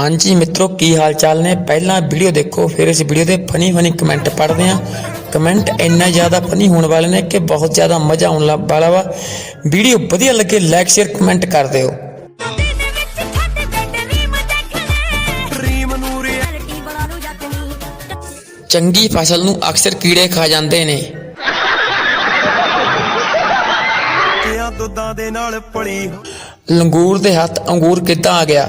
ਹਾਂਜੀ ਮਿੱਤਰੋ ਕੀ ਹਾਲ ਚਾਲ ਨੇ? ਪਹਿਲਾਂ ਵੀਡੀਓ ਦੇਖੋ ਫਿਰ ਇਸ ਵੀਡੀਓ ਦੇ ਫਨੀ ਫਨੀ ਕਮੈਂਟ ਪੜ੍ਹਦੇ ਹਾਂ। ਕਮੈਂਟ ਇੰਨਾ ਜ਼ਿਆਦਾ ਫਨੀ ਹੋਣ ਵਾਲੇ ਨੇ ਕਿ ਬਹੁਤ ਜ਼ਿਆਦਾ ਮਜ਼ਾ ਆਉਣ ਵਾਲਾ ਵਾ। ਵੀਡੀਓ ਵਧੀਆ ਲੱਗੇ ਲਾਈਕ ਸ਼ੇਅਰ ਕਮੈਂਟ ਕਰ ਦਿਓ। ਚੰਗੀ ਫਸਲ ਨੂੰ ਅਕਸਰ ਕੀੜੇ ਖਾ ਜਾਂਦੇ ਨੇ। ਆ ਦੁੱਧਾਂ ਦੇ ਨਾਲ ਪਲੀ। ਲੰਗੂਰ ਦੇ ਹੱਥ ਅੰਗੂਰ ਕਿੱਦਾਂ ਆ ਗਿਆ?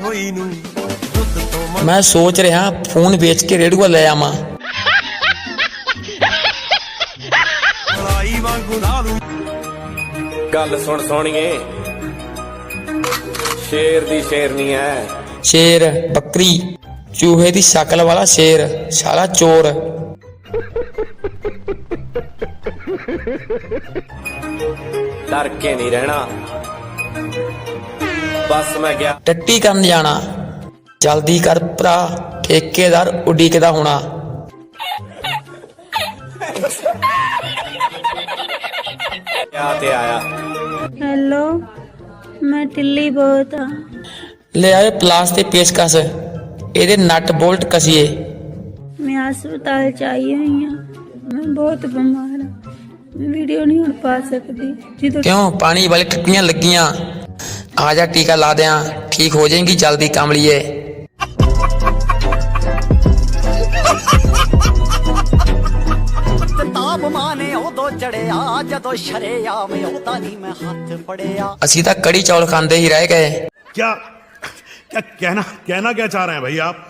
ਹੋਈ ਨੂੰ। ਦੁੱਧ ਤੋਂ ਮੈਂ ਸੋਚ ਰਿਹਾ ਫੋਨ ਵੇਚ ਕੇ ਰੇੜੂਆ ਲੈ ਆਵਾਂ। ਮਲਾਈ ਵਾਂਗੂ ਲਾਲੂ ਗੱਲ ਸੁਣ ਸੋਣੀਏ ਸ਼ੇਰ ਦੀ ਸ਼ੇਰਨੀ ਐ। ਸ਼ੇਰ ਬੱਕਰੀ ਚੂਹੇ ਦੀ ਸ਼ਕਲ ਵਾਲਾ ਸ਼ੇਰ ਸਾਲਾ ਚੋਰ। ਡਰ ਕੇ ਨਹੀਂ ਰਹਿਣਾ। ਬਸ ਮੈਂ ਗਿਆ। ਟੱਟੀ ਕਰਨ ਜਾਣਾ। ਜਲਦੀ ਕਰ ਭਰਾ ਠੇਕੇਦਾਰ ਉਡੀਕਦਾ ਹੋਣਾ। ਗਿਆ ਤੇ ਆਇਆ। ਹੈਲੋ ਮੈਂ ਟਿੱਲੀ ਬਹੁਤ ਆ ਲੈ ਆਏ ਪਲਾਸ ਤੇ ਪੇਚਕਸ ਇਹਦੇ ਨਟ ਬੋਲਟ ਕਸੀਏ। ਮੈਂ ਹਸਪਤਾਲ ਚ ਆਈ ਹੋਈ ਆ ਮੈਂ ਬਹੁਤ ਬਿਮਾਰ ਆ ਵੀਡੀਓ ਨਹੀਂ ਹੁਣ ਪਾ ਸਕਦੀ। ਜਦੋਂ ਕਿਉਂ? ਪਾਣੀ ਵਾਲੀ ਟੱਟੀਆਂ ਲੱਗੀਆਂ। ਆ ਜਾ ਟੀਕਾ ਲਾ ਦਿਆਂ ਠੀਕ ਹੋ ਜਾਏਗੀ ਜਲਦੀ ਕਮਲੀਏ ਤਾਪਮਾਨ ਉਦੋਂ ਚੜਿਆ ਜਦੋਂ ਸ਼ਰੇਆਮ ਉਹਦਾ ਨਹੀਂ ਮੈਂ ਹੱਥ ਫੜਿਆ ਅਸੀਂ ਤਾਂ ਕੜੀ ਚੌਲ ਖਾਂਦੇ ਹੀ ਰਹਿ ਗਏ क्या क्या कहना कहना क्या चाह रहे हैं भाई आप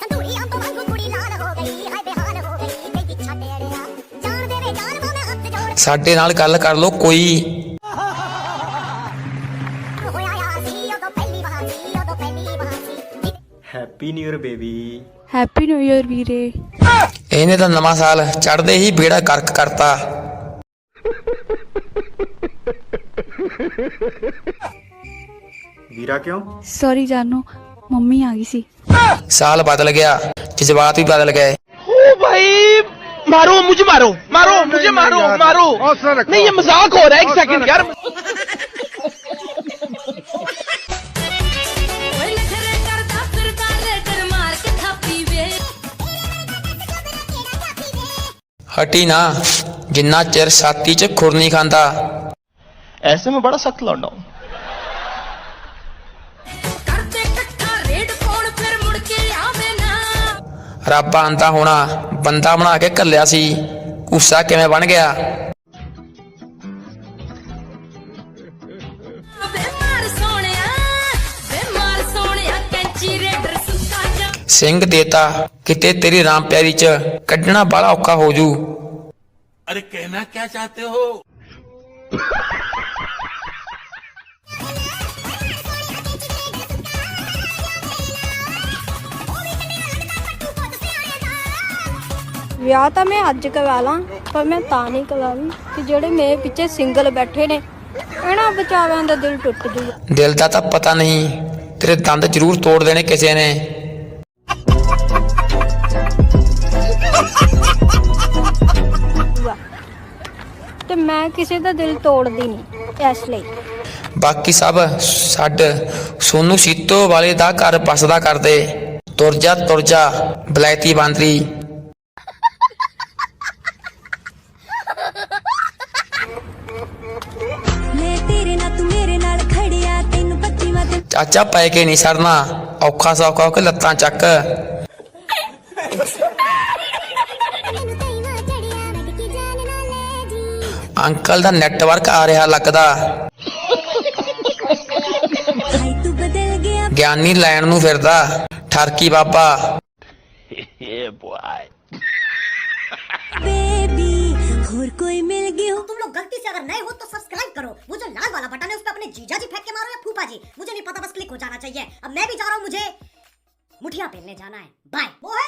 ਤੰਦੂਰੀ ਅੰਬ ਵਾਂਗੂ ਕੁੜੀ ਲਾਲ ਹੋ ਗਈ ਹਾਏ ਬੇਹਾਲ ਹੋ ਗਈ ਤੇ ਪਿੱਛਾ ਟੇੜਿਆ ਜਾਣ ਦੇ ਵੇ ਜਾਨ ਮੈਂ ਹੱਥ ਜੋੜ ਸਾਡੇ ਨਾਲ ਗੱਲ ਕਰ ਲੋ ਕੋਈ happy new year baby happy new year ਵੀਰੇ ਇਹਨੇ ਤਾਂ ਨਵਾਂ ਸਾਲ ਚੜਦੇ ਹੀ ਬੇੜਾ ਕਰਕ ਕਰਤਾ ਵੀਰਾ ਕਿਉਂ ਸੌਰੀ ਜਾਨੋ ਮੰਮੀ ਆ ਗਈ ਸੀ ਸਾਲ ਬਦਲ ਗਿਆ ਜਜ਼ਬਾਤ ਵੀ ਬਦਲ ਗਏ मारो मुझे मारो मारो मुझे मारो मारो नहीं ये मजाक हो रहा है एक सेकंड यार ਹਟੀ ਨਾ ਜਿੰਨਾ ਚਿਰ ਛਾਤੀ 'ਚ ਖੁਰ ਨਹੀਂ ਖਾਂਦਾ ऐसे में बड़ा सख्त लौंडा हूं ਕਰਦੇ ਇਕੱਠਾ ਰੇਡ ਪਾਉਣ ਫਿਰ ਮੁੜ ਕੇ ਆਵੇ ਨਾ ਰੱਬ ਆਂਦਾ ਹੋਣਾ ਬੰਦਾ ਬਣਾ ਕੇ ਘੱਲਿਆ ਸੀ ਗੁੱਸਾ ਕਿਵੇਂ ਬਣ ਗਿਆ ਸਿੰਘ ਦੇਤਾ ਕਿਤੇ ਤੇਰੀ ਰਾਮ ਪਿਆਰੀ ਚ ਕੱਢਣਾ ਬੜਾ ਔਖਾ ਹੋ ਜੂ ਅਰੇ ਕਹਿਣਾ ਕੀ ਚਾਹਤੇ ਹੋ? ਵਿਆਹ ਤਾਂ ਮੈਂ ਅੱਜ ਕਰਵਾ ਲਾਂ ਪਰ ਮੈਂ ਤਾਂ ਨਹੀਂ ਕਰਵਾਉਂ ਕਿ ਜਿਹੜੇ ਮੇਰੇ ਪਿੱਛੇ ਸਿੰਗਲ ਬੈਠੇ ਨੇ ਇਹਨਾਂ ਵਿਚਾਰਿਆਂ ਦਾ ਦਿਲ ਟੁੱਟ ਜੂਗਾ ਦਿਲ ਦਾ ਤਾਂ ਪਤਾ ਨਹੀਂ ਤੇਰੇ ਦੰਦ ਜ਼ਰੂਰ ਤੋੜ ਦੇਣੇ ਕਿਸੇ ਨੇ। ਤੇ ਮੈਂ ਕਿਸੇ ਦਾ ਦਿਲ ਤੋੜਦੀ ਨਹੀਂ ਇਸ ਲਈ। ਬਾਕੀ ਸਭ ਛੱਡ ਸੋਨੂੰ ਸੀਤੋ ਵਾਲੇ ਦਾ ਘਰ ਬਸਦਾ ਕਰਦੇ। ਤੁਰ ਜਾ ਤੁਰ ਜਾ ਬਲੈਤੀ ਬਾਂਦਰੀ। ਮੈਂ ਤੇਰੇ ਨਾਲ ਤੂੰ ਮੇਰੇ ਨਾਲ ਖੜਿਆ ਤੈਨੂੰ 25 ਵਾਰ ਚਾਚਾ ਪੈ ਕੇ ਨਹੀਂ ਸਰਨਾ ਔਖਾ ਸੌਖਾ ਕੇ ਲੱਤਾਂ ਚੱਕ। ਅੰਕਲ ਦਾ ਨੈਟਵਰਕ ਆ ਰਿਹਾ ਲੱਗਦਾ ਹਾਈ ਤੂੰ ਬਦਲ ਗਿਆ ਗਿਆਨੀ ਲੈਣ ਨੂੰ ਫਿਰਦਾ ਠਰਕੀ ਬਾਬਾ बेबी और कोई मिल गई हो तुम लोग गलती से अगर नए हो तो सब्सक्राइब करो वो जो लाल वाला बटन है उस पर अपने जीजा जी फेंक के मारो या फूफा जी मुझे नहीं पता बस क्लिक हो जाना चाहिए अब मैं भी जा रहा हूँ मुझे मुठिया पेलने जाना है बाय वो है